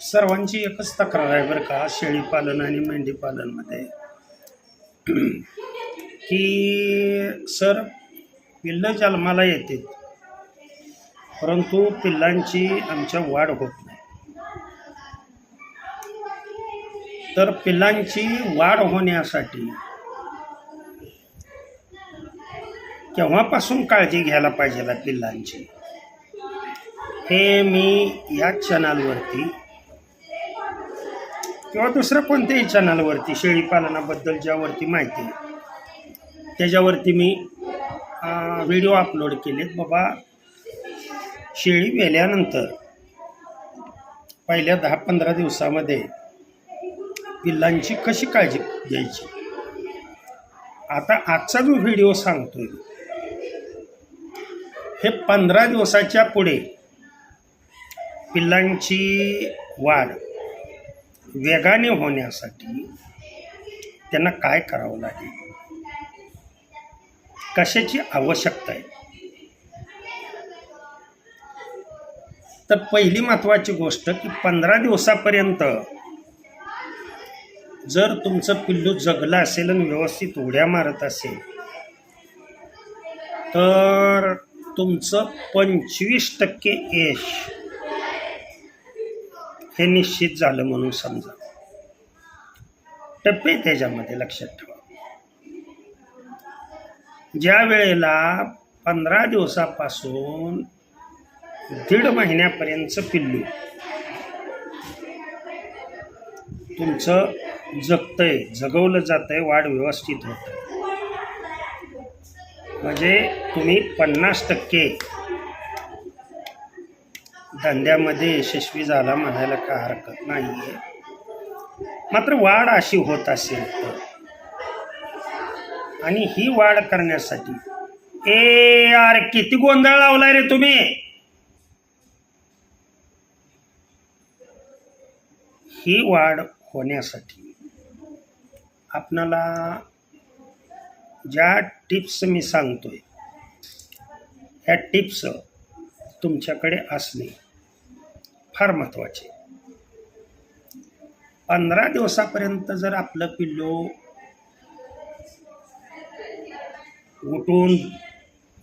सर्वांची एकच तक्रार आहे बरं का शेळीपालन आणि मेंढीपालनमध्ये. की सर पिल्लं जन्माला येते परंतु पिल्लांची आमच्या वाढ होत नाही. तर पिल्लांची वाढ होण्यासाठी केव्हापासून काळजी घ्यायला पाहिजे पिल्लांची? हे मी या चॅनलवरती किंवा दुसरं कोणत्याही चॅनलवरती शेळीपालनाबद्दल ज्यावरती माहिती आहे. त्याच्यावरती मी व्हिडिओ अपलोड केलेत. बाबा शेळी वेल्यानंतर पहिल्या दहा पंधरा दिवसामध्ये पिल्लांची कशी काळजी घ्यायची? आता आजचा जो व्हिडिओ सांगतोय हे पंधरा दिवसाच्या पुढे पिल्लांची वाढ वेगाने होण्यासाठी त्यांना काय करावं लागेल? कशाची आवश्यकता आहे? तर पहिली महत्त्वाची गोष्ट की पंधरा दिवसापर्यंत जर तुमचं पिल्लू जगलं असेल आणि व्यवस्थित उड्या मारत असेल तर तुमचं पंचवीस टक्के यश हे निश्चित झालं म्हणून समजा. टप्पे त्याच्यामध्ये लक्षात ठेवा. ज्या वेळेला पंधरा दिवसापासून दीड महिन्यापर्यंतचं पिल्लू तुमचं जगतंय जगवलं जातंय वाढ व्यवस्थित होत. म्हणजे तुम्ही पन्नास टक्के धंद्यामध्ये यशस्वी झाला म्हणायला काय हरकत नाही आहे मात्र वाढ अशी होत असेल तर. आणि ही वाढ करण्यासाठी ए यार किती गोंधळ लावलाय रे तुम्ही? ही वाढ होण्यासाठी आपणाला ज्या टिप्स मी सांगतोय ह्या टिप्स तुमच्याकडे असणे फार महत्त्वाचे पंधरा दिवसापर्यंत जर आपलं पिल्लू उठून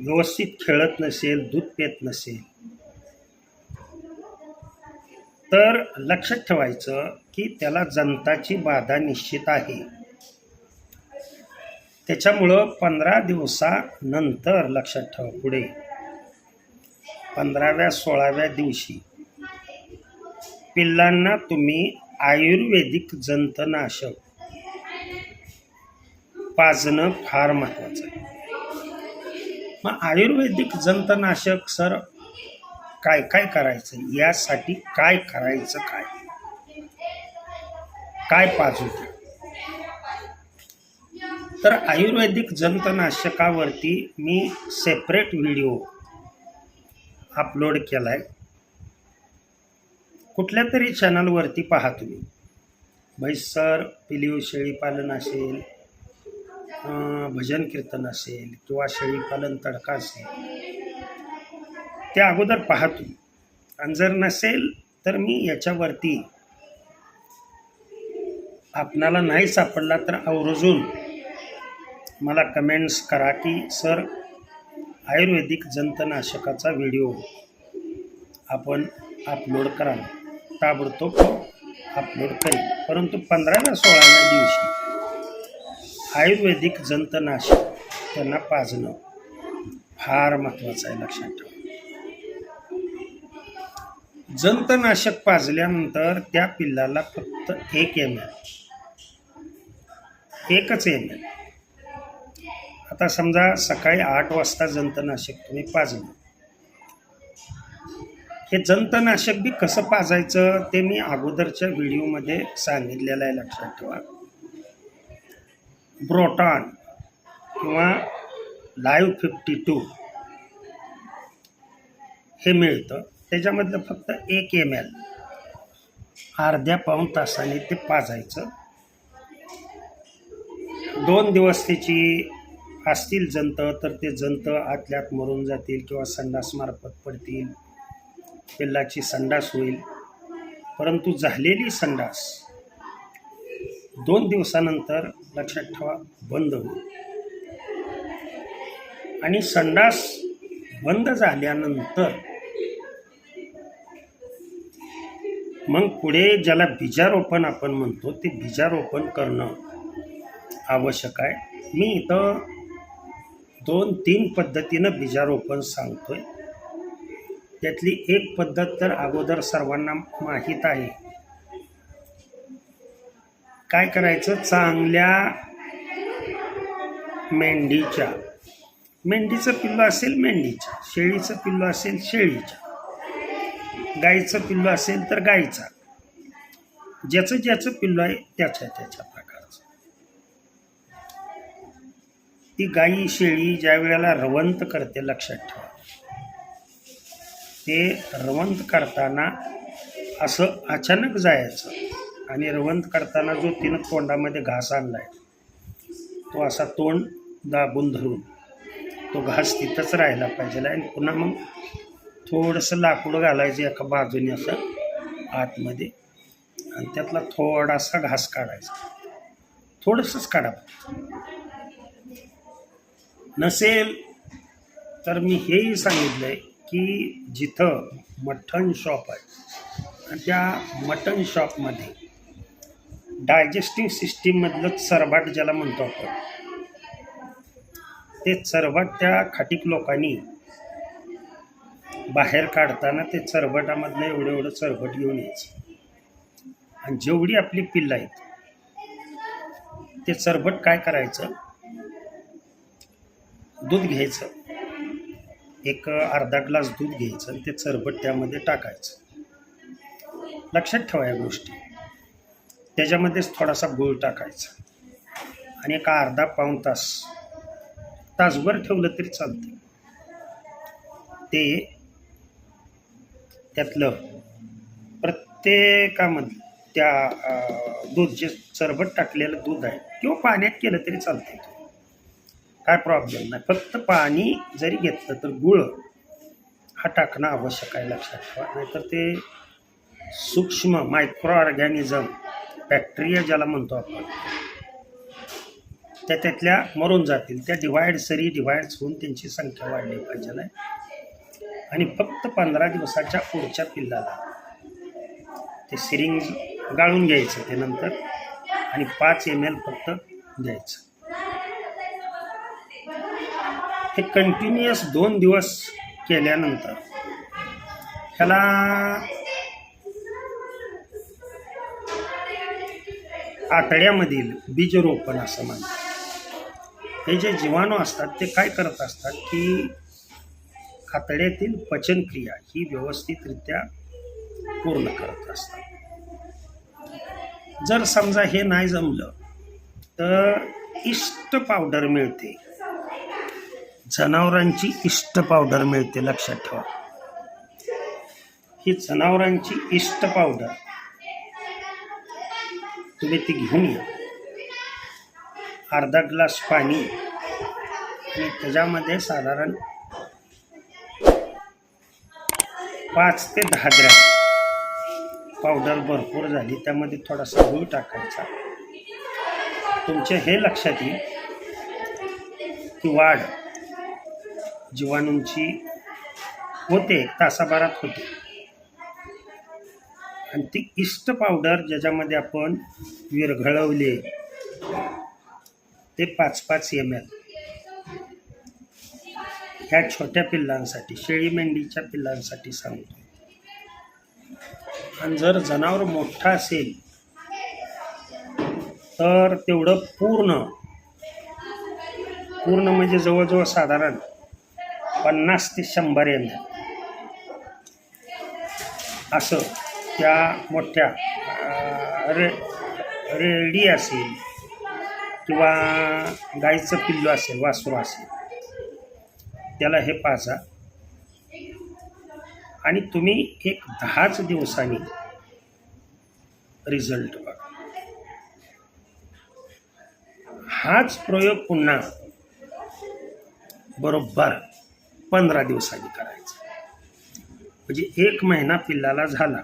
व्यवस्थित खेळत नसेल दूध पेत नसेल तर लक्षात ठेवायचं की त्याला जंताची बाधा निश्चित आहे. त्याच्यामुळं पंधरा दिवसानंतर लक्षात ठेवा पुढे. पंधराव्या सोळाव्या दिवशी पिल्लांना तुम्ही आयुर्वेदिक जंतनाशक. पाजणं फार महत्त्वाचं आहे. मग आयुर्वेदिक जंतनाशक सर काय काय करायचं? यासाठी काय करायचं काय? काय पाजू तर आयुर्वेदिक जंतनाशकावरती मी सेपरेट व्हिडिओ अपलोड केला आहे कुठल्या तरी चॅनलवरती पहा तुम्ही. भाई पिलीव शेळीपालन असेल भजन कीर्तन असेल किंवा शेळीपालन तडका असेल त्या अगोदर पहा तुम्ही. आणि जर नसेल तर मी याच्यावरती आपणाला नाही सापडला तर आवर्जून मला कमेंट्स करा की सर आयुर्वेदिक जंतनाशकाचा व्हिडिओ आपण अपलोड करा ताबडतोब अपलोड करेल परंतु पंधराव्या सोळाव्या दिवशी आयुर्वेदिक जंतनाशक त्यांना पाजणं फार महत्त्वाचं आहे लक्षात ठेवा. जंतनाशक पाजल्यानंतर त्या पिल्लाला फक्त एक एम एल एकच एम एल आता समजा सकाळी आठ वाजता जंतनाशक तुम्ही पाजलं. हे जंतनाशक बी कसं पाजायचं ते मी अगोदरच्या व्हिडिओमध्ये सांगितलेलं आहे लक्षात ठेवा. ब्रोटॉन किंवा लाईव्ह फिफ्टी टू हे मिळतं. त्याच्यामधलं फक्त एक एम एल अर्ध्या पाऊण तासाने ते पाजायचं. दोन दिवस त्याची असतील जंत तर ते जंत आतल्यात मरून जातील किंवा संडासमार्फत पडतील. पिल्लाची संडास होईल. परंतु झालेली संडास दोन दिवसानंतर लक्षात ठेवा बंद होईल. आणि संडास बंद झाल्यानंतर मग पुढे ज्याला बीजारोपण आपण म्हणतो ते बीजारोपण करणं आवश्यक आहे. मी इथं दोन तीन पद्धतीनं बीजारोपण सांगतोय. त्यातली एक पद्धत तर अगोदर सर्वांना माहीत आहे. काय करायचं? चांगल्या मेंढीच्या. मेंढीचं पिल्लू असेल मेंढीच्या. शेळीचं पिल्लू असेल शेळीच्या. गाईचं पिल्लू असेल तर गाईचा ज्याचं ज्याचं पिल्लू आहे त्याच्या त्याच्या प्रकारचं. ती गाई शेळी ज्या वेळेला रवंत करते लक्षात ठेवा. ते रवंत करताना असं अचानक जायचं. आणि रवंत करताना जो तिनं तोंडामध्ये घास आणलाय तो असा तोंड दाबून धरून तो घास तिथंच राहिला पाहिजे आणि पुन्हा मग थोडंसं लाकूड घालायचं एका बाजूने असं आतमध्ये आणि त्यातला थोडासा घास काढायचा. थोडंसंच काढा नसेल तर मी हेही सांगितलं आहे की जिथं मटण शॉप आहे. आणि त्या मटण शॉपमध्ये डायजेस्टिव्ह सिस्टीममधलं चरबाट ज्याला म्हणतो आपण ते चरबाट त्या खाटीक लोकांनी बाहेर काढताना ते चरबटामधलं एवढं एवढं चरबट घेऊन यायचं. आणि जेवढी आपली पिल्लं आहेत ते चरबट काय करायचं? दूध घ्यायचं. एक अर्धा ग्लास दूध घ्यायचं आणि ते चरबट त्यामध्ये टाकायचं. लक्षात ठेवा या गोष्टी. त्याच्यामध्येच थोडासा गूळ टाकायचा. आणि एक अर्धा पाऊण तास तासभर ठेवलं तरी चालतं ते त्यातलं प्रत्येकामध्ये त्या दूध जे चरबट टाकलेलं दूध आहे किंवा पाण्यात केलं तरी चालते काय प्रॉब्लेम नाही. फक्त पाणी जरी घेतलं तर गुळ हा टाकणं आवश्यक आहे लक्षात ठेवा. नाहीतर ते सूक्ष्म मायक्रो ऑर्गॅनिझम बॅक्टेरिया ज्याला म्हणतो आपण त्या त्यातल्या मरून जातील. त्या डिवाइड सरी डिवाइड्स होऊन त्यांची संख्या वाढली पाहिजे नाही. आणि फक्त पंधरा दिवसाच्या पुढच्या पिल्लाला ते सिरिंग गाळून घ्यायचं ते नंतर आणि पाच एम एल फक्त द्यायचं. हे कंटिन्युअस दोन दिवस केल्यानंतर ह्याला आतड्यामधील बीजरोपण असं म्हणतात. हे जे जीवाणू असतात ते काय करत असतात की आतड्यातील पचनक्रिया ही व्यवस्थितरित्या पूर्ण करत असतात. जर समजा हे नाही जमलं तर इष्ट पावडर मिळते. जनावरांची इष्ट पावडर मिळते लक्षात ठेवा. ही जनावरांची इष्ट पावडर. तुम्ही ती घेऊन या. अर्धा ग्लास पाणी. आणि त्याच्यामध्ये साधारण पाच ते दहा ग्रॅम पावडर भरपूर झाली त्यामध्ये थोडासा गुळ टाकायचा. तुमचे हे लक्षात येईल की वाढ जीवाणूंची होते तासाभरात होते. आणि ती इष्ट पावडर ज्याच्यामध्ये आपण विरघळवले ते पाच पाच एम एल ह्या छोट्या पिल्लांसाठी शेळी मेंढीच्या पिल्लांसाठी सांगतो. आणि जर जनावर मोठा असेल तर तेवढं पूर्ण पूर्ण म्हणजे जवळजवळ साधारण पन्नास ते शंभर एम एल असं त्या मोठ्या रे रेडी असेल किंवा गाईचं पिल्लू असेल वासरू असेल त्याला हे पाजा. आणि तुम्ही एक दहाच दिवसांनी रिझल्ट बघा. हाच प्रयोग पुन्हा बरोबर पंधरा दिवसांनी करायचं. म्हणजे एक महिना पिल्लाला झाला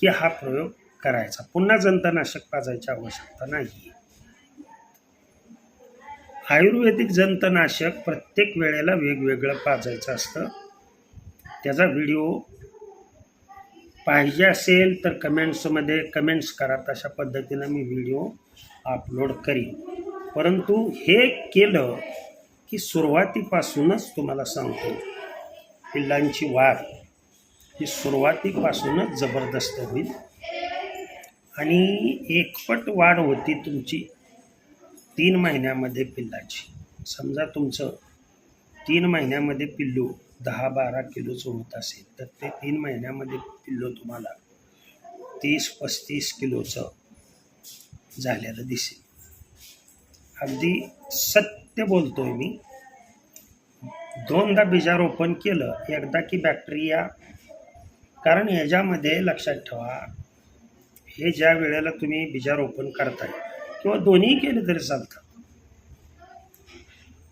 की हा प्रयोग करायचा. पुन्हा जंतनाशक पाजायची आवश्यकता नाही. आयुर्वेदिक जंतनाशक प्रत्येक वेळेला वेगवेगळं पाजायचं असतं. त्याचा व्हिडिओ पाहिजे असेल तर कमेंट्समध्ये कमेंट्स करा. तशा पद्धतीनं मी व्हिडिओ अपलोड करीन. परंतु हे केलं की सुरुवातीपासूनच तुम्हाला सांगतो. पिल्लांची वाढ ही सुरुवातीपासूनच जबरदस्त होईल. आणि एकपट वाढ होती तुमची तीन महिन्यामध्ये पिल्लाची. समजा तुमचं तीन महिन्यामध्ये पिल्लू दहा बारा किलोचं होत असेल तर ते तीन महिन्यामध्ये पिल्लू तुम्हाला तीस पस्तीस किलोचं झालेलं दिसेल. अगदी सत्य बोलतोय मी. दोनदा बीजारोपण केलं एकदा की बॅक्टेरिया कारण ह्याच्यामध्ये लक्षात ठेवा हे ज्या वेळेला तुम्ही बीजारोपण करताय किंवा दोन्ही केले तरी चालतं.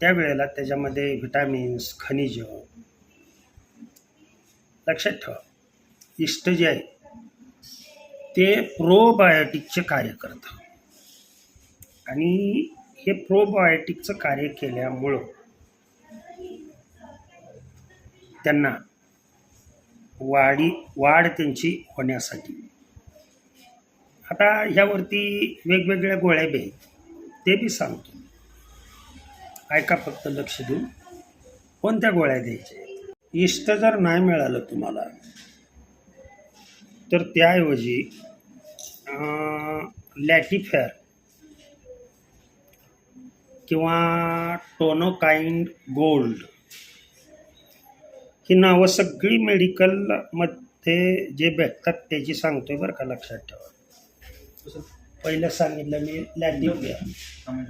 त्यावेळेला त्याच्यामध्ये व्हिटॅमिन्स खनिज लक्षात ठेवा. इष्ट जे आहे ते प्रोबायोटिकचे कार्य करतं. आणि हे प्रोबायोटिकचं कार्य केल्यामुळं त्यांना वाढी वाढ त्यांची होण्यासाठी. आता ह्यावरती वेगवेगळ्या गोळ्या बी आहेत ते बी सांगतो. ऐका फक्त लक्ष देऊन. कोणत्या गोळ्या द्यायच्या इष्ट जर नाही मिळालं तुम्हाला तर त्याऐवजी लॅटिफेअर किंवा टोनोकाइंड गोल्ड. ही नावं सगळी मेडिकलमध्ये जे भेटतात त्याची सांगतोय बरं का लक्षात ठेवा. पहिलं सांगितलं मी लॅटिफॅर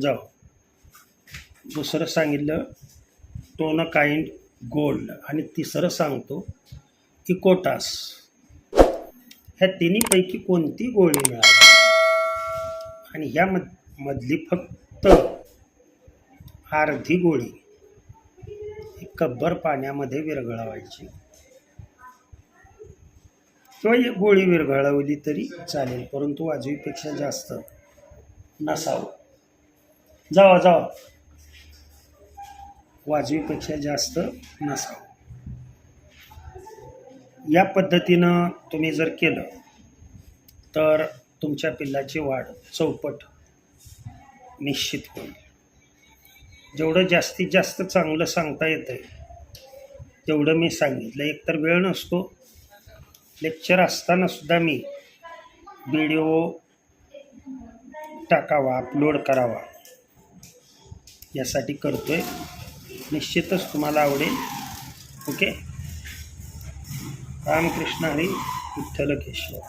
जाऊ. दुसरं सांगितलं टोनकाइंड गोल्ड. आणि तिसरं सांगतो इकोटास. ह्या तिन्हीपैकी कोणती गोळी मिळाली? आणि ह्यामध्ये मधली फक्त अर्धी गोळी कब्बर पाण्यामध्ये विरघळवायची. किंवा एक गोळी विरघळवली तरी चालेल परंतु वाजवीपेक्षा जास्त नसावं. जावा जावा. वाजवीपेक्षा जास्त नसावं. या पद्धतीनं तुम्ही जर केलं तर तुमच्या पिल्लाची वाढ चौपट निश्चित होईल. जेवढं जास्तीत जास्त चांगलं सांगता येतं आहे तेवढं मी सांगितलं. एकतर वेळ नसतो. लेक्चर असतानासुद्धा मी व्हिडिओ टाकावा अपलोड करावा यासाठी करतो आहे निश्चितच तुम्हाला आवडेल. ओके? रामकृष्ण हरी विठ्ठल केशव